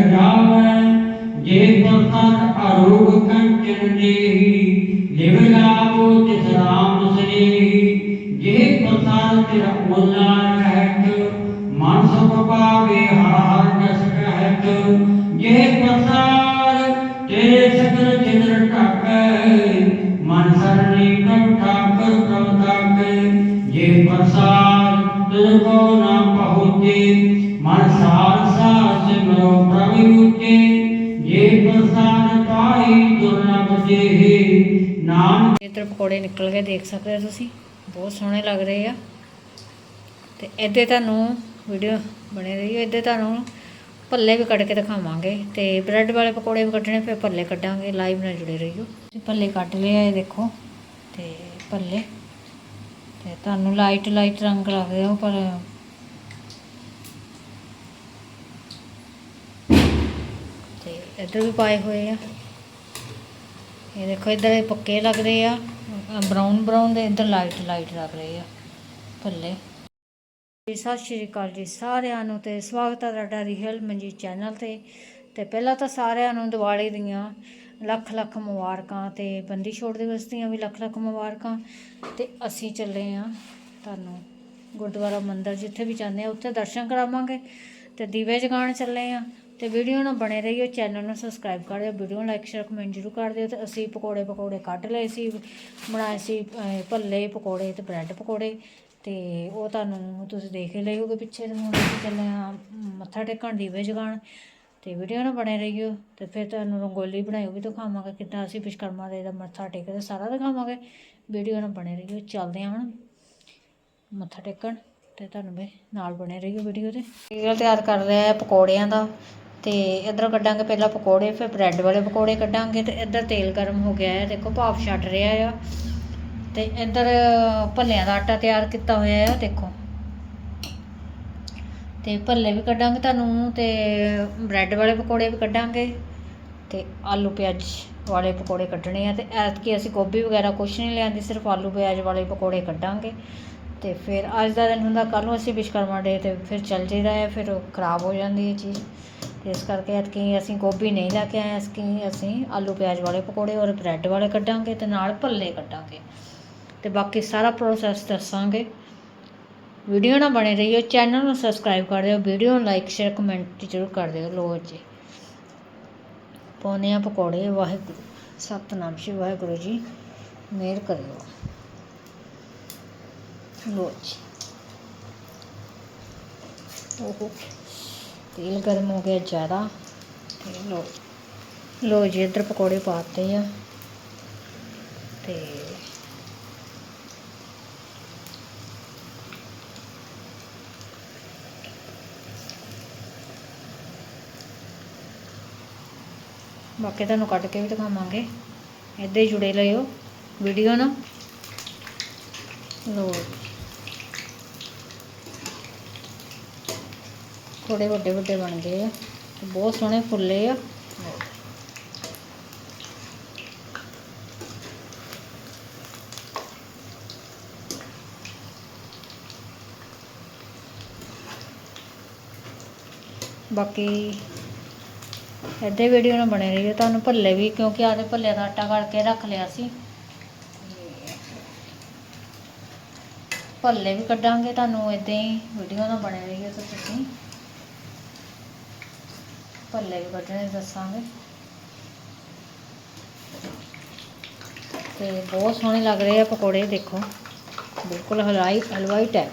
ਜਾਵੈ, ਜੇ ਪ੍ਰਸਾਦ ਅਰੂਪ ਕੰਚਨ ਜੀ ਲਿਵ ਲਾਭੋ ਤਿਸ ਰਾਮ ਸ੍ਰੀ ਜੇ ਪ੍ਰਸਾਦ ਤਿਰ ਓਲਾ ਰਹਿਤ, ਮਨ ਸੁਖ ਪਾਵੇ ਹਰ ਹਰ ਜਸ ਕਹਿਤ ਜੇ ਪ੍ਰਸਾਦ ਤੇਰੇ ਸਕਲ ਚਿੰਦਰ ਢਾਕੈ, ਮਨ ਸਰਣੀ ਪ੍ਰਭ ਠਾਕਰ ਪ੍ਰਭ ਤਾਕੈ। ਜੇ ਪ੍ਰਸਾਦ ਤੁਝ ਕੋ ਨਾ ਪਹੁੰਚੇ ਮਨ ਸਾਰ ਸਿਮਰੋ ਪ੍ਰਭ ਉਚੇ ਜੇ ਪ੍ਰਸਾਦ ਪਾਈ ਦੁਰਲਭ ਜੇ ਨਾਨਕ ਇੱਧਰ ਪਕੌੜੇ ਨਿਕਲ ਕੇ ਦੇਖ ਸਕਦੇ ਹੋ ਤੁਸੀਂ, ਬਹੁਤ ਸੋਹਣੇ ਲੱਗ ਰਹੇ ਆ। ਤੇ ਇੱਥੇ ਤੁਹਾਨੂੰ ਵੀਡੀਓ ਬਣੇ ਰਹੀ ਹੈ ਇੱਥੇ ਤੁਹਾਨੂੰ ਭੱਲੇ ਵੀ ਕੱਢ ਕੇ ਦਿਖਾਵਾਂਗੇ ਤੇ ਬ੍ਰੈਡ ਵਾਲੇ ਪਕੌੜੇ ਵੀ ਕੱਢਣੇ, ਫਿਰ ਭੱਲੇ ਕੱਢਾਂਗੇ ਲਾਈਵ ਨਾਲ ਜੁੜੇ ਰਹੀਓ। ਤੁਸੀਂ ਭੱਲੇ ਕੱਢ ਲਏ ਆ, ਇਹ ਦੇਖੋ, ਤੇ ਭੱਲੇ, ਤੇ ਤੁਹਾਨੂੰ ਲਾਈਟ ਲਾਈਟ ਰੰਗ ਲੱਗਦੇ ਹੋ ਪਰ ਤੇ ਇੱਧਰ ਵੀ ਪਾਏ ਹੋਏ ਆ। ਇਹ ਦੇਖੋ, ਇੱਧਰ ਇਹ ਪੱਕੇ ਲੱਗ ਰਹੇ ਆ। ਬਰਾਊਨ ਬਰਾਊਨ ਦੇ ਇੱਧਰ ਲਾਈਟ ਲਾਈਟ ਲੱਗ ਰਹੇ ਆ ਭੱਲੇ ਜੀ, ਸਤਿ ਸ਼੍ਰੀ ਅਕਾਲ ਜੀ ਸਾਰਿਆਂ ਨੂੰ ਤੇ ਸਵਾਗਤ ਹੈ ਤੁਹਾਡਾ ਰੀਅਲ ਮਨਜੀਤ ਚੈਨਲ ਤੇ। ਤੇ ਪਹਿਲਾਂ ਤਾਂ ਸਾਰਿਆਂ ਨੂੰ ਦੀਵਾਲੀ ਦੀਆਂ ਲੱਖ ਲੱਖ ਮੁਬਾਰਕਾਂ ਤੇ ਬੰਦੀ ਛੋੜ ਦਿਵਸ ਦੀਆਂ ਵੀ ਲੱਖ ਲੱਖ ਮੁਬਾਰਕਾਂ। ਤੇ ਅਸੀਂ ਚੱਲੇ ਆ ਤੁਹਾਨੂੰ ਗੁਰਦੁਆਰਾ ਮੰਦਿਰ ਜਿੱਥੇ ਵੀ ਜਾਂਦੇ ਆ, ਉੱਥੇ ਦਰਸ਼ਨ ਕਰਾਵਾਂਗੇ ਤੇ ਦੀਵੇ ਜਗਾਉਣ ਚੱਲੇ ਆ। ਤੇ ਵੀਡੀਓ ਨਾਲ ਬਣੇ ਰਹੀਓ ਚੈਨਲ ਨੂੰ ਸਬਸਕ੍ਰਾਈਬ ਕਰ ਦਿਓ, ਵੀਡੀਓ ਨੂੰ ਲਾਈਕ ਸ਼ੇਅਰ ਕਮੈਂਟ ਜ਼ਰੂਰ ਕਰ ਦਿਓ ਤੇ ਅਸੀਂ ਪਕੌੜੇ ਪਕੌੜੇ ਕੱਢ ਲਏ ਸੀ, ਬਣਾਏ ਸੀ ਭੱਲੇ ਪਕੌੜੇ ਤੇ ਬ੍ਰੈਡ ਪਕੌੜੇ ਤੇ ਉਹ ਤੁਹਾਨੂੰ ਤੁਸੀਂ ਦੇਖ ਹੀ ਲਏ ਹੋਗੇ ਪਿੱਛੇ ਤੇ ਹੁਣ ਅਸੀਂ ਚੱਲੇ ਆ ਮੱਥਾ ਟੇਕਣ ਦੀਵੇ ਜਗਾਉਣ ਤੇ ਵੀਡੀਓ ਨਾਲ ਬਣੇ ਰਹੀਓ ਤੇ ਫਿਰ ਤੁਹਾਨੂੰ ਰੰਗੋਲੀ ਬਣਾਈ ਉਹ ਵੀ ਦਿਖਾਵਾਂਗੇ ਕਿੱਦਾਂ ਅਸੀਂ ਵਿਸ਼ਕਰਮਾ ਦੇ ਦਾ ਮੱਥਾ ਟੇਕਦੇ ਸਾਰਾ ਦਿਖਾਵਾਂਗੇ। ਵੀਡੀਓ ਨਾਲ ਬਣੇ ਰਹੀਓ, ਚੱਲਦੇ ਆ ਹੁਣ ਮੱਥਾ ਟੇਕਣ ਤੇ ਤੁਹਾਨੂੰ ਵੀ ਨਾਲ ਬਣੇ ਰਹੀਓ ਵੀਡੀਓ ਤੇ। ਇਹ ਤਿਆਰ ਕਰ ਰਿਹਾ ਪਕੌੜਿਆਂ ਦਾ। ਅਤੇ ਇੱਧਰੋਂ ਕੱਢਾਂਗੇ ਪਹਿਲਾਂ ਪਕੌੜੇ, ਫਿਰ ਬ੍ਰੈਡ ਵਾਲੇ ਪਕੌੜੇ ਕੱਢਾਂਗੇ ਅਤੇ ਇੱਧਰ ਤੇਲ ਗਰਮ ਹੋ ਗਿਆ ਹੈ। ਦੇਖੋ ਭਾਫ ਛੱਡ ਰਿਹਾ ਆ। ਅਤੇ ਇੱਧਰ ਭੱਲਿਆਂ ਦਾ ਆਟਾ ਤਿਆਰ ਕੀਤਾ ਹੋਇਆ ਆ, ਦੇਖੋ। ਤੇ ਭੱਲੇ ਵੀ ਕੱਢਾਂਗੇ ਤੁਹਾਨੂੰ ਤੇ ਬ੍ਰੈਡ ਵਾਲੇ ਪਕੌੜੇ ਵੀ ਕੱਢਾਂਗੇ ਤੇ ਆਲੂ ਪਿਆਜ਼ ਵਾਲੇ ਪਕੌੜੇ ਕੱਢਣੇ ਆ ਤੇ ਐਤਕੀ ਅਸੀਂ ਗੋਭੀ ਵਗੈਰਾ ਕੁਛ ਨਹੀਂ ਲਿਆਂਦੀ, ਸਿਰਫ ਆਲੂ ਪਿਆਜ਼ ਵਾਲੇ ਪਕੌੜੇ ਕੱਢਾਂਗੇ। ਤੇ ਫਿਰ ਅੱਜ ਦਾ ਦਿਨ ਹੁੰਦਾ ਕੱਲ ਨੂੰ ਅਸੀਂ ਵਿਸ਼ਕਰਮਾ ਡੇ ਤੇ ਫਿਰ ਚੱਲ ਜਾਈਦਾ ਹੈ ਫਿਰ ਉਹ ਖਰਾਬ ਹੋ ਜਾਂਦੀ ਹੈ ਚੀਜ਼। ਅਤੇ ਇਸ ਕਰਕੇ ਐਤਕੀ ਅਸੀਂ ਗੋਭੀ ਨਹੀਂ ਲੈ ਕੇ ਆਏ, ਐਤਕੀ ਅਸੀਂ ਆਲੂ ਪਿਆਜ਼ ਵਾਲੇ ਪਕੌੜੇ ਔਰ ਬ੍ਰੈਡ ਵਾਲੇ ਕੱਢਾਂਗੇ ਅਤੇ ਨਾਲ ਭੱਲੇ ਕੱਢਾਂਗੇ। ਅਤੇ ਬਾਕੀ ਸਾਰਾ ਪ੍ਰੋਸੈਸ ਦੱਸਾਂਗੇ। ਵੀਡੀਓ ਨਾਲ ਬਣੇ ਰਹੀਓ ਚੈਨਲ ਨੂੰ ਸਬਸਕ੍ਰਾਈਬ ਕਰ ਦਿਓ, ਵੀਡੀਓ ਨੂੰ ਲਾਈਕ ਸ਼ੇਅਰ ਕਮੈਂਟ ਜ਼ਰੂਰ ਕਰ ਦਿਓ। ਲੋ ਜੀ। ਪਾਉਂਦੇ ਹਾਂ ਪਕੌੜੇ, ਵਾਹਿਗੁਰੂ। ਸਤਨਾਮ ਸ਼੍ਰੀ ਵਾਹਿਗੁਰੂ ਜੀ। ਮਿਹਰ ਕਰਿਓ। ਲੋ ਜੀ। ਓਹੋ। ਤੇਲ ਗਰਮ ਹੋ ਗਿਆ ਜ਼ਿਆਦਾ ਤੇ ਲੋ ਲੋ ਜੀ, ਇੱਧਰ ਪਕੌੜੇ ਪਾਤੇ ਆ ਤੇ ਬਾਕੀ ਤੁਹਾਨੂੰ ਕੱਢ ਕੇ ਵੀ ਦਿਖਾਵਾਂਗੇ। ਇੱਦਾਂ ਹੀ ਜੁੜੇ ਰਹਿਓ ਵੀਡੀਓ ਨਾਲ ਲੋ ਥੋੜੇ ਵੱਡੇ ਵੱਡੇ ਬਣ ਗਏ ਆ। ਬਹੁਤ ਸੋਹਣੇ ਫੁੱਲੇ ਆ। ਲਓ। ਬਾਕੀ ਇੱਦਾਂ ਵੀਡੀਓ ਨਾਲ ਬਣੇ ਰਹੀਓ। ਤੁਹਾਨੂੰ ਭੱਲੇ ਵੀ, ਕਿਉਂਕਿ ਆਦੇ ਭੱਲੇ ਦਾ ਆਟਾ ਕਰਕੇ ਰੱਖ ਲਿਆ ਸੀ। ਭੱਲੇ ਵੀ ਕੱਢਾਂਗੇ। ਤੁਹਾਨੂੰ ਇੱਦਾਂ ਹੀ ਵੀਡੀਓ ਨਾਲ ਬਣੇ ਰਹੀਓ ਤਾਂ ਤੁਸੀਂ। ਭੱਲੇ ਵੀ ਕੱਢਣੇ ਦੱਸਾਂਗੇ ਤੇ ਬਹੁਤ ਸੋਹਣੇ ਲੱਗ ਰਹੇ ਆ ਪਕੌੜੇ, ਦੇਖੋ। ਬਿਲਕੁਲ ਹਲਵਾਈ ਹਲਵਾਈ ਟੈਪ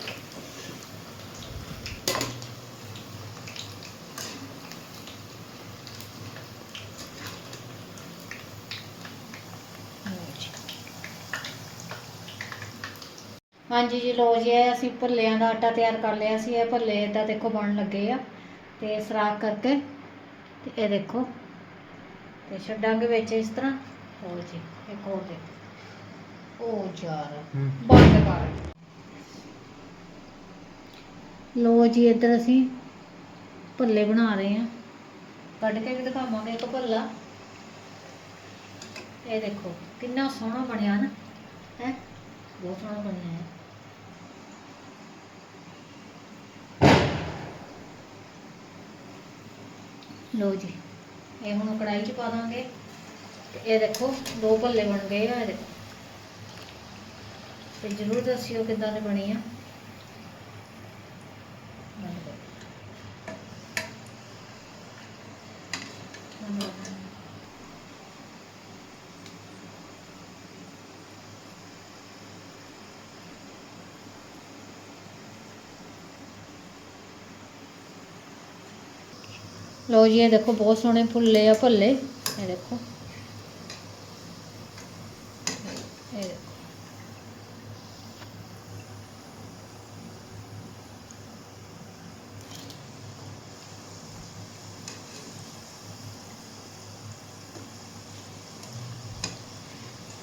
ਹਾਂਜੀ ਜੀ ਲੋ ਜੀ, ਇਹ ਅਸੀਂ ਭੱਲਿਆਂ ਦਾ ਆਟਾ ਤਿਆਰ ਕਰ ਲਿਆ ਸੀ। ਇਹ ਭੱਲੇ ਇਦਾਂ ਦੇਖੋ ਬਣਨ ਲੱਗੇ ਆ। ਤੇ ਸਰਾਖ ਕਰਕੇ ਇਹ ਦੇਖੋ। ਤੇ ਛੱਡਾਂਗੇ ਵਿੱਚ ਇਸ ਤਰ੍ਹਾਂ ਹੋਰ ਜੀ ਇੱਕ ਹੋਰ ਦੇਖੋ। ਉਹ ਯਾਰ ਬੰਦ ਕਰ। ਲੋ ਜੀ ਇੱਧਰ ਅਸੀਂ ਭੱਲੇ ਬਣਾ ਰਹੇ ਆ ਕੱਢ ਕੇ ਵੀ ਦਿਖਾਵਾਂਗੇ ਇੱਕ ਭੱਲਾ। ਇਹ ਦੇਖੋ ਕਿੰਨਾ ਸੋਹਣਾ ਬਣਿਆ ਨਾ ਹੈ? ਬਹੁਤ ਸੋਹਣਾ ਬਣਿਆ ਹੈ। ਲੋ ਜੀ, ਇਹ ਹੁਣ ਕੜਾਈ 'ਚ ਪਾ ਦਾਂਗੇ ਤੇ ਇਹ ਦੇਖੋ, ਦੋ ਭੱਲੇ ਬਣ ਗਏ ਆ ਇਹ ਤੇ ਜਰੂਰ ਦੱਸਿਓ ਕਿੱਦਾਂ ਦੇ ਬਣੇ ਆ। ਲਓ ਜੀ, ਇਹ ਦੇਖੋ ਬਹੁਤ ਸੋਹਣੇ ਫੁੱਲੇ ਆ ਭੱਲੇ। ਇਹ ਦੇਖੋ। ਇਹ ਦੇਖੋ।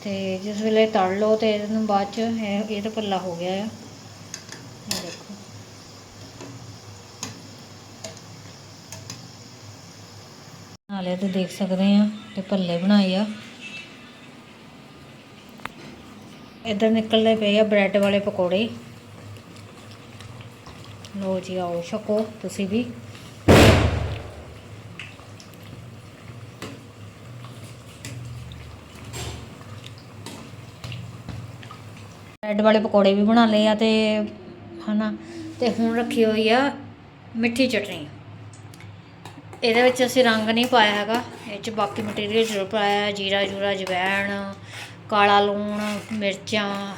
ਤੇ ਜਿਸ ਵੇਲੇ ਤੜ ਲਓ ਤੇ ਇਹਨੂੰ ਬਾਅਦ ਚ ਇਹ ਇਹ ਤਾਂ ਭੱਲਾ ਹੋ ਗਿਆ ਆ ਇਹ ਦੇਖੋ ਨਾਲੇ ਤੇ ਦੇਖ ਸਕਦੇ ਆ ਤੇ ਭੱਲੇ ਬਣਾਏ ਆ। ਇੱਧਰ ਨਿਕਲਦੇ ਪਏ ਆ ਬ੍ਰੈਡ ਵਾਲੇ ਪਕੌੜੇ। ਲੋ ਜੀ, ਆਓ ਛਕੋ, ਤੁਸੀਂ ਵੀ। ਬ੍ਰੈਡ ਵਾਲੇ ਪਕੌੜੇ ਵੀ ਬਣਾ ਲਏ ਆ ਤੇ, ਹਨਾ, ਤੇ ਹੁਣ ਰੱਖੀ ਹੋਈ ਆ ਮਿੱਠੀ ਚਟਨੀ। ਇਹਦੇ ਵਿੱਚ ਅਸੀਂ ਰੰਗ ਨਹੀਂ ਪਾਇਆ ਹੈਗਾ। ਇਹ ਚ ਬਾਕੀ ਮਟੀਰੀਅਲ ਜ਼ਰੂਰ ਪਾਇਆ ਹੈ, ਜੀਰਾ ਜੂਰਾ ਜਵੈਣ ਕਾਲਾ ਲੂਣ ਮਿਰਚਾਂ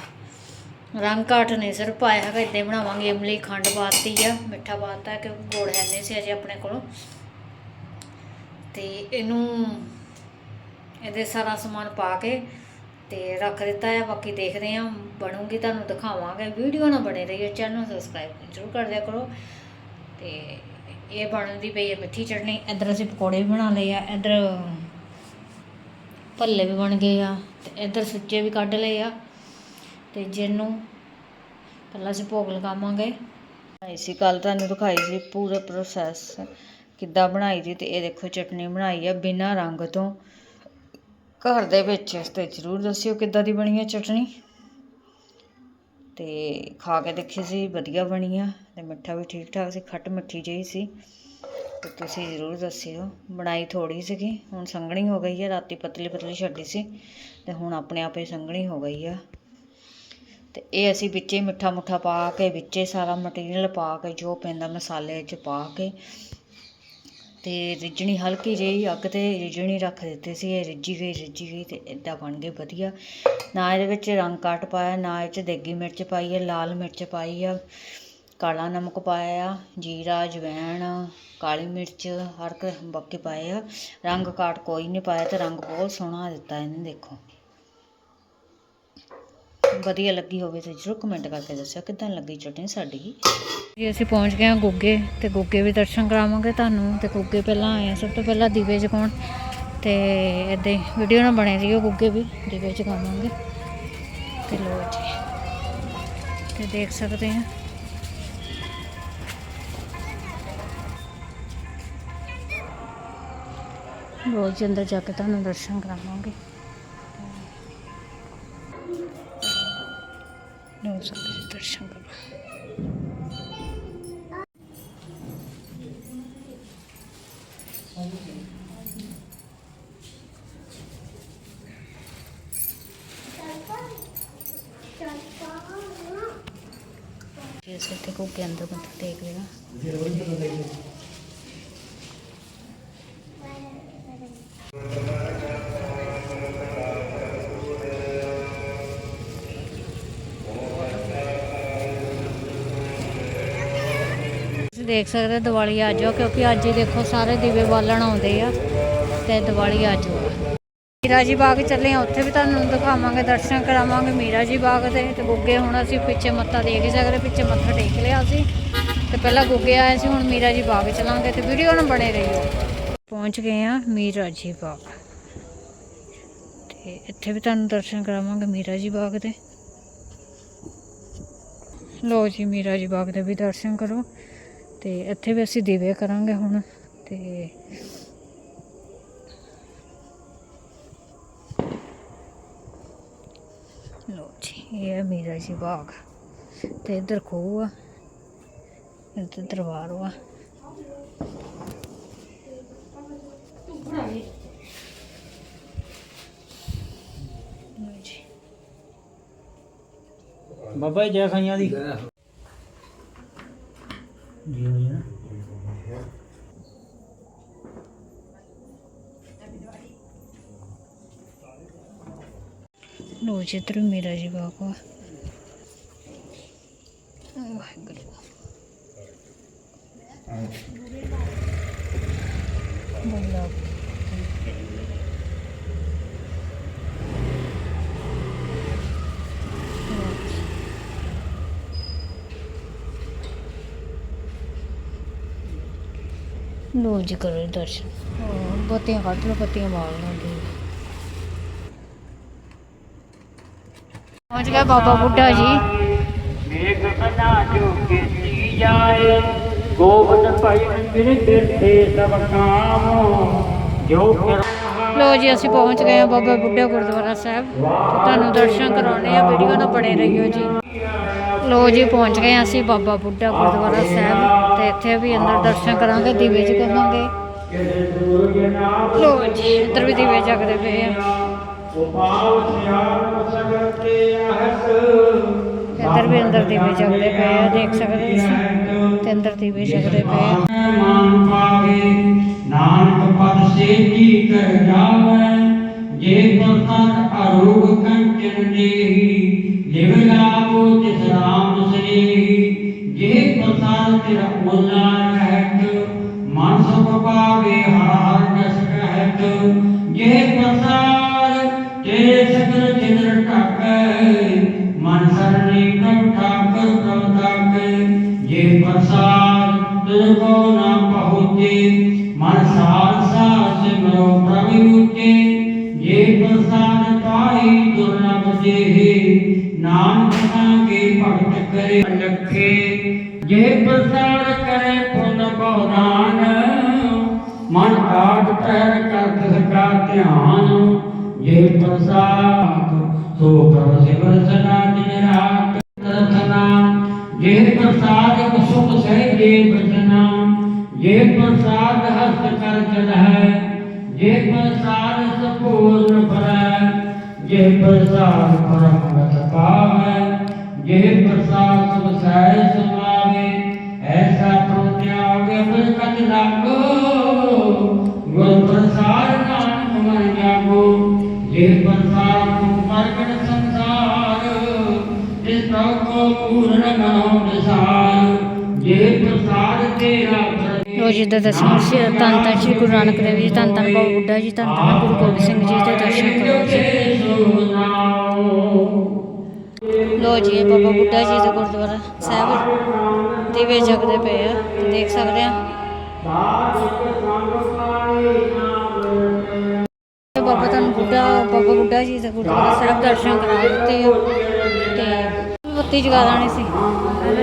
ਰੰਗ ਘੱਟ ਨਹੀਂ ਸਿਰਫ ਪਾਇਆ ਹੈਗਾ। ਇਦਾਂ ਹੀ ਬਣਾਵਾਂਗੇ। ਇਮਲੀ ਖੰਡ ਪਾਤੀ ਆ ਮਿੱਠਾ ਪਾਤਾ ਕਿ ਗੁੜ ਹੈ ਨਹੀਂ ਸੀ ਅਜੇ ਆਪਣੇ ਕੋਲ। ਤੇ ਇਹਨੂੰ ਇਹਦੇ ਸਾਰਾ ਸਮਾਨ ਪਾ ਕੇ ਤੇ ਰੱਖ ਦਿੱਤਾ ਹੈ। ਬਾਕੀ ਦੇਖਦੇ ਹਾਂ। ਬਣੂਗੀ ਤੁਹਾਨੂੰ ਦਿਖਾਵਾਂਗੇ। ਵੀਡੀਓ ਨਾ ਬਣੇ ਰਹੀਓ। ਚੈਨਲ ਸਬਸਕ੍ਰਾਈਬ ਜ਼ਰੂਰ ਕਰ ਦਿਆ ਕਰੋ। ਤੇ ਇਹ ਬਣਦੀ ਪਈ ਹੈ ਮਿੱਠੀ ਚਟਨੀ। ਇੱਧਰ ਅਸੀਂ ਪਕੌੜੇ ਵੀ ਬਣਾ ਲਏ ਆ, ਇੱਧਰ ਭੱਲੇ ਵੀ ਬਣ ਗਏ ਆ ਤੇ ਇੱਧਰ ਸੁੱਚੇ ਵੀ ਕੱਢ ਲਏ ਆ ਤੇ ਜਿਹਨੂੰ ਪਹਿਲਾਂ ਅਸੀਂ ਭੋਗ ਲਗਾਵਾਂਗੇ। ਬਣਾਈ ਸੀ ਕੱਲ ਤੁਹਾਨੂੰ ਦਿਖਾਈ ਸੀ ਪੂਰਾ ਪ੍ਰੋਸੈਸ ਕਿੱਦਾਂ ਬਣਾਈ ਦੀ ਤੇ ਇਹ ਦੇਖੋ ਚਟਨੀ ਬਣਾਈ ਆ ਬਿਨਾਂ ਰੰਗ ਤੋਂ। ਘਰ ਦੇ ਵਿੱਚ ਤੇ ਜ਼ਰੂਰ ਦੱਸਿਓ ਕਿੱਦਾਂ ਦੀ ਬਣੀ ਹੈ ਚਟਨੀ। ਅਤੇ ਖਾ ਕੇ ਦੇਖੀ ਸੀ, ਵਧੀਆ ਬਣੀ ਆ ਅਤੇ ਮਿੱਠਾ ਵੀ ਠੀਕ ਠਾਕ ਸੀ, ਖੱਟ ਮਿੱਠੀ ਜਿਹੀ ਸੀ। ਅਤੇ ਤੁਸੀਂ ਜ਼ਰੂਰ ਦੱਸਿਓ, ਬਣਾਈ ਥੋੜ੍ਹੀ ਸੀਗੀ, ਹੁਣ ਸੰਘਣੀ ਹੋ ਗਈ ਆ, ਰਾਤੀ ਪਤਲੀ ਪਤਲੀ ਛੱਡੀ ਸੀ ਅਤੇ ਹੁਣ ਆਪਣੇ ਆਪ ਹੀ ਸੰਘਣੀ ਹੋ ਗਈ ਆ। ਅਤੇ ਇਹ ਅਸੀਂ ਵਿੱਚੇ ਮਿੱਠਾ ਮੁੱਠਾ ਪਾ ਕੇ, ਵਿੱਚੇ ਸਾਰਾ ਮਟੀਰੀਅਲ ਪਾ ਕੇ, ਜੋ ਪੈਂਦਾ ਮਸਾਲੇ 'ਚ ਪਾ ਕੇ ਅਤੇ ਰਿੱਝਣੀ ਹਲਕੀ ਜਿਹੀ ਅੱਗ ਤੇ ਰਿੱਝਣੀ ਰੱਖ ਦਿੱਤੀ ਸੀ, ਇਹ ਰਿੱਝੀ ਗਈ ਰਿੱਝੀ ਗਈ ਅਤੇ ਇੱਦਾਂ ਬਣ ਗਈ ਵਧੀਆ। ਨਾ ਇਹਦੇ ਵਿੱਚ ਰੰਗ ਕੱਟ ਪਾਇਆ, ਨਾ ਇਹ 'ਚ ਦੇਗੀ ਮਿਰਚ ਪਾਈ ਹੈ ਲਾਲ ਮਿਰਚ ਪਾਈ ਆ, ਕਾਲਾ ਨਮਕ ਪਾਇਆ ਆ ਜੀਰਾ ਜਵੈਣ ਕਾਲੀ ਮਿਰਚ, ਹਰ ਇੱਕ ਬਾਕੀ ਪਾਏ ਆ। ਰੰਗ ਕਾਟ ਕੋਈ ਨਹੀਂ ਪਾਇਆ ਤੇ ਰੰਗ ਬਹੁਤ ਸੋਹਣਾ ਦਿੱਤਾ ਇਹਨੇ, ਦੇਖੋ। ਵਧੀਆ ਲੱਗੀ ਹੋਵੇ ਤੇ ਜਰੂਰ ਕਮੈਂਟ ਕਰਕੇ ਦੱਸਿਓ ਕਿਦਾਂ ਲੱਗੀ ਚਟਨੀ ਸਾਡੀ। ਜੀ, ਅਸੀਂ ਪਹੁੰਚ ਗਏ ਹਾਂ ਗੋਗੇ ਤੇ ਗੋਗੇ ਵੀ ਦਰਸ਼ਨ ਕਰਾਵਾਂਗੇ ਤੁਹਾਨੂੰ ਤੇ ਗੋਗੇ ਪਹਿਲਾਂ ਆਏ ਆ, ਸਭ ਤੋਂ ਪਹਿਲਾਂ ਦੀਵੇ ਜਗਾਉਣ ਤੇ ਇਦਾਂ ਹੀ ਵੀਡੀਓ ਨਾ ਬਣੇ ਰਹੀਓ ਗੁੱਗੇ ਵੀ, ਦੀਵੇ ਜਗਾਵਾਂਗੇ। ਤੇ ਲੋ ਜੀ, ਤੇ ਦੇਖ ਸਕਦੇ ਹਾਂ। ਰੋਜ਼ ਅੰਦਰ ਜਾ ਕੇ ਤੁਹਾਨੂੰ ਦਰਸ਼ਨ ਕਰਾਵਾਂਗੇ। ਲੋ ਸਾਰੇ ਦਰਸ਼ਨ ਕਰੋ ਇਸ ਤੇ ਕੋ ਕੇ ਅੰਦਰ ਤੁਸੀਂ ਦੇਖ ਸਕਦੇ ਹੋ ਦੀਵਾਲੀ ਅੱਜ ਆ ਕਿਉਂਕਿ ਅੱਜ ਹੀ ਦੇਖੋ ਸਾਰੇ ਦੀਵੇ ਬਾਲਣ ਆਉਂਦੇ ਆ ਤੇ ਦੀਵਾਲੀ ਅੱਜ ਆ ਮੀਰਾ ਜੀ ਬਾਗ ਚੱਲੇ ਆ ਉੱਥੇ ਵੀ ਤੁਹਾਨੂੰ ਦਿਖਾਵਾਂਗੇ, ਦਰਸ਼ਨ ਕਰਾਵਾਂਗੇ, ਮੀਰਾ ਜੀ ਬਾਗ ਦੇ, ਤੇ ਗੁੱਗੇ ਹੁਣ ਅਸੀਂ ਪਿੱਛੇ ਮੱਥਾ ਟੇਕ ਹੀ ਸਕਦੇ, ਪਿੱਛੇ ਮੱਥਾ ਟੇਕ ਲਿਆ ਅਸੀਂ। ਤੇ ਪਹਿਲਾਂ ਗੁੱਗੇ ਆਏ ਸੀ, ਹੁਣ ਮੀਰਾ ਜੀ ਬਾਗ ਚਲਾਂਗੇ, ਤੇ ਵੀਡੀਓ ਨਾਲ ਬਣੇ ਰਹੀਓ। ਪਹੁੰਚ ਗਏ ਆ ਮੀਰਾ ਜੀ ਬਾਗ। ਤੇ ਇੱਥੇ ਵੀ ਤੁਹਾਨੂੰ ਦਰਸ਼ਨ ਕਰਾਵਾਂਗੇ ਮੀਰਾ ਜੀ ਬਾਗ ਦੇ। ਲੋ ਜੀ, ਮੀਰਾ ਜੀ ਬਾਗ ਦੇ ਵੀ ਦਰਸ਼ਨ ਕਰੋ। ਤੇ ਇੱਥੇ ਵੀ ਅਸੀਂ ਦੀਵੇ ਕਰਾਂਗੇ ਹੁਣ, ਤੇ ਲੋ ਜੀ ਇਹ ਹੈ ਮੀਰਾ ਜੀ ਬਾਗ। ਤੇ ਇੱਧਰ ਖੂਹ ਆ। ਇੱਧਰ ਦਰਬਾਰ ਆ ਬਾਬਾ ਜੀ, ਜੈ ਖਾਈਆਂ ਦੀ। ਲੋ ਜੀ ਇੱਧਰ ਵੀ ਮੇਰਾ ਜੀ ਬਾਬਾ ਵਾਹਿਗੁਰੂ ਬੱਲਾ ਲੋ ਜੀ ਕਰੋ ਜੀ ਦਰਸ਼ਨ ਹੋਰ ਜੀ ਗਿਆ ਬਾਬਾ ਬੁੱਢਾ ਜੀ। ਮੇਘ ਬਨਾ ਜੋ ਕੀਤੀ ਜਾਏ ਗੋਬਿੰਦ ਭਾਈ ਮੇਰੇ ਕਿਰਤੇ ਸਭ ਕਾਮ। ਜੋ ਕਰ ਲੋ ਜੀ ਅਸੀਂ ਪਹੁੰਚ ਗਏ ਹਾਂ ਬਾਬਾ ਬੁੱਢਾ ਗੁਰਦੁਆਰਾ ਸਾਹਿਬ। ਤੇ ਤੁਹਾਨੂੰ ਦਰਸ਼ਨ ਕਰਾਉਣੇ ਆ ਵੀਡੀਓ ਨਾਲ ਬਣੇ ਰਹੀਓ ਜੀ। ਲੋ ਜੀ ਪਹੁੰਚ ਗਏ ਅਸੀਂ ਬਾਬਾ ਬੁੱਢਾ ਗੁਰਦੁਆਰਾ ਸਾਹਿਬ ਤੇ ਇੱਥੇ ਵੀ ਅੰਦਰ ਦਰਸ਼ਨ ਕਰਾਂਗੇ ਦੀਵੇ ਸੂਰਜ ਨਾਮ ਲੋ ਜੀ ਇੱਧਰ ਵੀ ਦੀਵੇ ਜਗਦੇ ਪਏ ਆ। ਉਪਾਵ ਸਿਆਰ ਸਗਰ ਤੇ ਆਹਤ ਇੱਧਰ ਵੀ ਅੰਦਰ ਦੀਵੇ ਜਗਦੇ ਪਏ ਆ ਦੇਖ ਸਕਦੇ ਤੁਸੀਂ। ਤੇ ਅੰਦਰ ਦੀਵੇ ਜਗਦੇ ਪਏ ਆ। ਮਾਨ ਪਾਵੇ ਨਾਨਕ ਪਦ ਸੇ ਕੀ ਕਰ ਜਾਵੇ। ਜੇ ਪ੍ਰਸਾਦ ਅਰੂਪ ਕੰਚਨ ਜੀ ਲਿਵ ਲਾਭੋ ਤਿਸ ਰਾਮ ਸ੍ਰੀ ਜੇ ਪ੍ਰਸਾਦ ਤੇਰਾ ਓਲਾ ਰਹਿਤ ਮਨ ਸੁਖ ਪਾਵੇ ਹਰ ਹਰ ਜਸ ਕਹਿਤ ਪ੍ਰਸਾਦ ਤੁਝ ਕੋ ਨਾ ਪਹੁੰਚੇ, ਮਨ ਸਾਰ ਸਾਰ ਸਿਮਰੋ ਪ੍ਰਭ ਉਚੇ ਜੇ ਪ੍ਰਸਾਦ ਪਾਈ ਦੁਰਲਭ ਜੇ ਨਾਨਕ ਸੰਗੇ ਭਗਤ ਕਰੇ ਲਖੇ ਜੇ ਪ੍ਰਸਾਦ ਕਰੇ ਪੁੰਨ ਬਹੁਦਾਨ, ਮਨ ਆਟ ਪੈਰ ਕਰ ਸਕਾ ਧਿਆਨ, ਜੇ ਪ੍ਰਸਾਦ ਸੋ ਕਰ ਸਿਮਰ ਸਦਾ ਦਿਨ ਰਾਤ ਰਤਨਾ ਜੇ ਪ੍ਰਸਾਦ ਇੱਕ ਸੁਖ ਸਹਿਜੇ ਬਚਨਾ ਜੇ ਪ੍ਰਸਾਦ ਹਸਤ ਕਰ ਚਲਹਿ ਜੇ ਪ੍ਰਸਾਦ ਸਪੂਰਨ ਭਰੈ ਜੇ ਪ੍ਰਸਾਦ ਪਰਮਗਤ ਪਾਵੈ ਜੇ ਪ੍ਰਸਾਦ ਸੁਖ ਸਹਿ ਸਮਾਵੇ ਐਸਾ ਜੀ ਦਾ ਦਸਵਾਂ ਸੀ ਧੰਨ ਧੰਨ ਸ਼੍ਰੀ ਗੁਰੂ ਨਾਨਕ ਦੇਵ ਜੀ, ਧੰਨ ਧੰਨ ਬਾਬਾ ਬੁੱਢਾ ਜੀ, ਧੰਨ ਧੰਨ ਗੁਰੂ ਗੋਬਿੰਦ ਸਿੰਘ ਜੀ ਦੇ ਦਰਸ਼ਨ ਕਰੋ ਜੀ। ਲੋ ਜੀ ਬਾਬਾ ਬੁੱਢਾ ਜੀ ਦਾ ਗੁਰਦੁਆਰਾ ਸਾਹਿਬ ਦੀਵੇ ਜਗਦੇ ਪਏ ਆ, ਦੇਖ ਸਕਦੇ ਆ। ਬਾਬਾ ਤੁਹਾਨੂੰ ਬੁੱਢਾ, ਬਾਬਾ ਬੁੱਢਾ ਜੀ ਦਾ ਗੁਰਦੁਆਰਾ ਸਾਹਿਬ ਦਰਸ਼ਨ ਕਰਾ ਦਿੱਤੇ ਤੇ ਬੱਤੀ ਜਗਾ ਦੇਣੀ ਸੀ।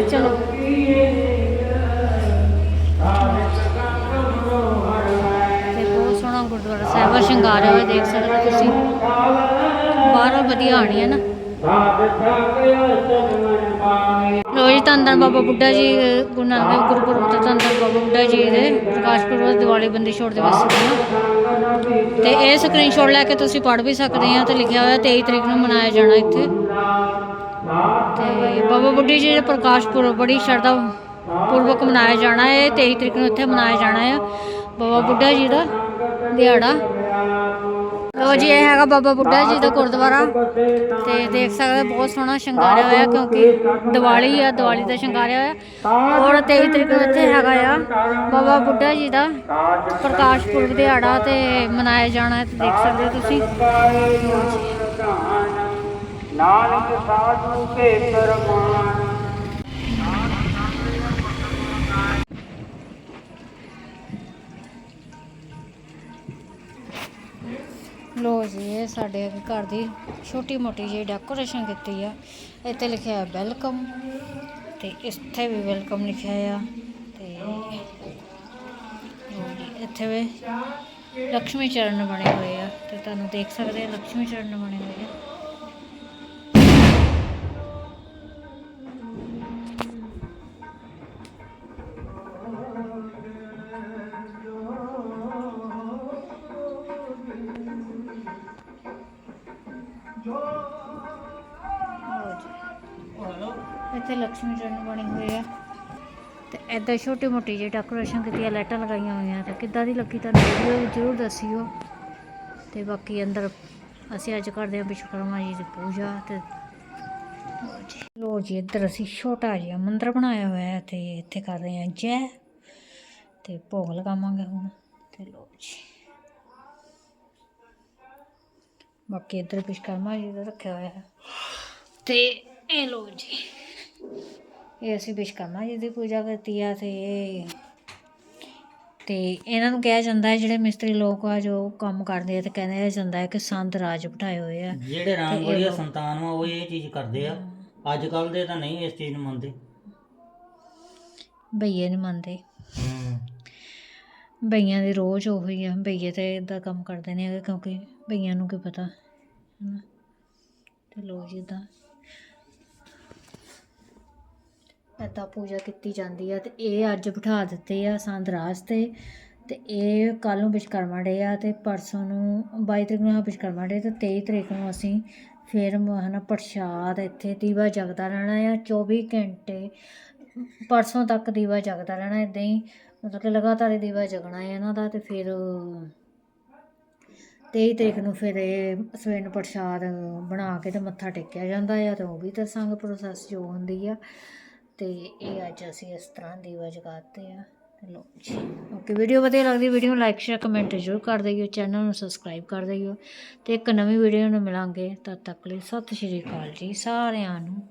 ਚਲੋ। ਗੁਰਦੁਆਰਾ ਸ਼ਿੰਗਾਰਿਆ ਹੋਇਆ ਦੇਖ ਸਕਦੇ ਹੋ ਤੁਸੀਂ। ਬਾਹਰੋਂ ਵਧੀਆ ਆਣੀ ਹੈ ਨਾ। ਰੋਜ਼ ਜੀ ਧੰਨ ਧੰਨ ਬਾਬਾ ਬੁੱਢਾ ਜੀ, ਗੁਰੂ ਨਾਨਕ ਦੇਵ ਗੁਰਪੁਰਬ ਤੇ ਧੰਨ ਬਾਬਾ ਬੁੱਢਾ ਜੀ ਦੇ। ਪ੍ਰਕਾਸ਼ ਪੁਰਬ ਦੀਵਾਲੀ ਬੰਦੀ ਛੋੜ ਦਿਵਸ ਸੀ ਤੇ ਇਹ ਸਕਰੀਨਸ਼ਾਟ ਲੈ ਕੇ ਤੁਸੀਂ ਪੜ੍ਹ ਵੀ ਸਕਦੇ ਆ ਤੇ ਲਿਖਿਆ ਹੋਇਆ 23 ਤਰੀਕ ਨੂੰ ਮਨਾਇਆ ਜਾਣਾ ਇੱਥੇ। ਤੇ ਬਾਬਾ ਬੁੱਢੀ ਜੀ ਦਾ ਪ੍ਰਕਾਸ਼ ਪੁਰਬ, ਬੜੀ ਸ਼ਰਧਾ ਪੂਰਵਕ ਮਨਾਇਆ ਜਾਣਾ ਹੈ। 23 ਤਰੀਕ ਨੂੰ ਇੱਥੇ ਮਨਾਇਆ ਜਾਣਾ ਹੈ ਬਾਬਾ ਬੁੱਢਾ ਜੀ ਦਾ ਦਿਹਾੜਾ। ਲੋ ਜੀ, ਇਹ ਹੈਗਾ ਬਾਬਾ ਬੁੱਢਾ ਜੀ ਦਾ ਗੁਰਦੁਆਰਾ। ਤੇ ਦੇਖ ਸਕਦੇ ਹੋ, ਬਹੁਤ ਸੋਹਣਾ ਸ਼ਿੰਗਾਰਿਆ ਹੋਇਆ, ਕਿਉਂਕਿ ਦੀਵਾਲੀ ਆ, ਦੀਵਾਲੀ ਦਾ ਸ਼ਿੰਗਾਰਿਆ ਹੋਇਆ। ਔਰ 23 ਤਰੀਕ ਨੂੰ ਇੱਥੇ ਹੈਗਾ ਆ ਬਾਬਾ ਬੁੱਢਾ ਜੀ ਦਾ ਪ੍ਰਕਾਸ਼ ਪੁਰਬ ਦਿਹਾੜਾ ਤੇ ਮਨਾਇਆ ਜਾਣਾ ਹੈ ਦੇਖ ਸਕਦੇ ਹੋ ਤੁਸੀਂ। ਨਾਨਕ ਸਾਧੂ ਕੇ ਕਰਮਾਨ ਕਲੋਜ਼ ਇਹ ਸਾਡੇ ਘਰ ਦੀ ਛੋਟੀ ਮੋਟੀ ਜਿਹੀ ਡੈਕੋਰੇਸ਼ਨ ਕੀਤੀ ਆ। ਇੱਥੇ ਲਿਖਿਆ ਹੈ ਵੈਲਕਮ ਤੇ ਇੱਥੇ ਵੀ ਵੈਲਕਮ ਲਿਖਿਆ ਆ। ਤੇ ਇੱਥੇ ਵੀ ਲక్ష్ਮੀ ਚਰਨ ਬਣੇ ਹੋਏ ਆ। ਤੇ ਤੁਹਾਨੂੰ ਦੇਖ ਸਕਦੇ ਆ ਲక్ష్ਮੀ ਚਰਨ ਬਣੇ ਹੋਏ ਆ। ਇੱਥੇ ਲక్ష్ਮੀ ਚਰਨ ਬਣੇ ਹੋਏ ਆ। ਤੇ ਐਦਾਂ ਛੋਟੀ ਮੋਟੀ ਜਿਹੀ ਡੈਕੋਰੇਸ਼ਨ ਕੀਤੀ ਆ ਲਾਈਟਾਂ ਲਗਾਈਆਂ ਹੋਈਆਂ ਤੇ ਕਿੱਦਾਂ ਦੀ ਲੱਗੀ ਤੁਹਾਨੂੰ ਵੀਡੀਓ ਵਿੱਚ ਜ਼ਰੂਰ ਦੱਸਿਓ। ਤੇ ਬਾਕੀ ਅੰਦਰ ਅਸੀਂ ਅੱਜ ਕਰਦੇ ਹਾਂ ਵਿਸ਼ਵਕਰਮਾ ਜੀ ਦੀ ਪੂਜਾ ਤੇ ਲੋ ਜੀ। ਇੱਧਰ ਅਸੀਂ ਛੋਟਾ ਜਿਹਾ ਮੰਦਿਰ ਬਣਾਇਆ ਹੋਇਆ ਹੈ ਤੇ ਇੱਥੇ ਕਰ ਰਹੇ ਹਾਂ ਜੈ ਤੇ ਭੋਗ ਲਗਾਵਾਂਗੇ ਹੁਣ ਤੇ ਲੋ ਜੀ। ਬਾਕੀ ਇੱਧਰ ਵਿਸ਼ਵਕਰਮਾ ਜੀ ਦਾ ਰੱਖਿਆ ਹੋਇਆ ਹੈ। ਤੇ ਇਹ ਲੋ ਜੀ। ਇਹ ਅਸੀਂ ਵਿਸ਼ਵਕਰਮਾ ਜੀ ਦੀ ਪੂਜਾ ਕੀਤੀ ਆ ਤੇ ਇਹ ਤੇ ਇਹਨਾਂ ਨੂੰ ਕਿਹਾ ਜਾਂਦਾ ਹੈ ਜਿਹੜੇ ਮਿਸਤਰੀ ਲੋਕ ਆ ਜੋ ਕੰਮ ਕਰਦੇ ਆ ਤੇ ਕਹਿੰਦੇ ਜਾਂਦਾ ਹੈ ਕਿ ਸੰਤ ਰਾਜ ਬਿਠਾਏ ਹੋਏ ਆ। ਜਿਹੜੇ ਰਾਮ ਵਾਲੀਆ ਸੰਤਾਨ ਵਾ ਉਹ ਇਹ ਚੀਜ਼ ਕਰਦੇ ਆ। ਅੱਜ ਕੱਲ ਦੇ ਤਾਂ ਨਹੀਂ ਇਸ ਚੀਜ਼ ਨੂੰ ਮੰਨਦੇ। ਬਈਏ ਨਹੀਂ ਮੰਨਦੇ। ਬਈਆਂ ਦੀ ਰੋਜ਼ ਉਹੀ ਆ ਬਈਏ ਤੇ ਇਦਾਂ ਕੰਮ ਕਰਦੇ ਨੇ ਕਿਉਂਕਿ ਬਈਆਂ ਨੂੰ ਕੀ ਪਤਾ ਤੇ ਲੋ ਜਿੱਦਾਂ ਇੱਦਾਂ ਪੂਜਾ ਕੀਤੀ ਜਾਂਦੀ ਆ ਤੇ ਇਹ ਅੱਜ ਬਿਠਾ ਦਿੱਤੇ ਆ ਸੰਦਰਾਸ ਤੇ ਤੇ ਇਹ ਕੱਲ ਨੂੰ ਵਿਸ਼ਕਰਮਾ ਡੇ ਆ ਤੇ ਪਰਸੋਂ ਨੂੰ 22 ਤਰੀਕ ਨੂੰ ਵਿਸ਼ਕਰਮਾ ਡੇ ਤੇ 23 ਤਰੀਕ ਨੂੰ ਅਸੀਂ ਫਿਰ ਮ- ਹਨਾ ਪ੍ਰਸ਼ਾਦ ਇੱਥੇ ਦੀਵਾ ਜਗਦਾ ਰਹਿਣਾ ਆ 24 ਘੰਟੇ ਪਰਸੋਂ ਤੱਕ ਦੀਵਾ ਜਗਦਾ ਰਹਿਣਾ ਇਦਾਂ ਹੀ, ਮਤਲਬ ਕਿ ਲਗਾਤਾਰ ਹੀ ਦੀਵਾ ਜਗਣਾ ਹੈ ਇਹਨਾਂ ਦਾ ਤੇ ਫਿਰ 23 ਤਰੀਕ ਨੂੰ ਫਿਰ ਇਹ ਸਵੇਰ ਨੂੰ ਪ੍ਰਸ਼ਾਦ ਬਣਾ ਕੇ ਤੇ ਮੱਥਾ ਟੇਕਿਆ ਜਾਂਦਾ ਆ ਤੇ ਉਹ ਵੀ ਦੱਸਾਂਗੇ ਪ੍ਰੋਸੈਸ ਜੋ ਹੁੰਦੀ ਆ। ਤੇ ਇਹ ਅੱਜ ਅਸੀਂ ਇਸ ਤਰ੍ਹਾਂ ਦੀਵਾ ਜਗਾਤੇ ਆ। ਤੇ ਲੋ ਜੀ। ਓਕੇ ਵੀਡੀਓ ਵਧੀਆ ਲੱਗਦੀ ਵੀਡੀਓ ਨੂੰ ਲਾਈਕ ਸ਼ੇਅਰ ਕਮੈਂਟ ਜ਼ਰੂਰ ਕਰ ਦਿਓ। ਚੈਨਲ ਨੂੰ ਸਬਸਕ੍ਰਾਈਬ ਕਰ ਦਿਓ। ਤੇ ਇੱਕ ਨਵੀਂ ਵੀਡੀਓ ਨੂੰ ਮਿਲਾਂਗੇ। ਤਦ ਤੱਕ ਲਈ ਸਤਿ ਸ਼੍ਰੀ ਅਕਾਲ ਜੀ ਸਾਰਿਆਂ ਨੂੰ।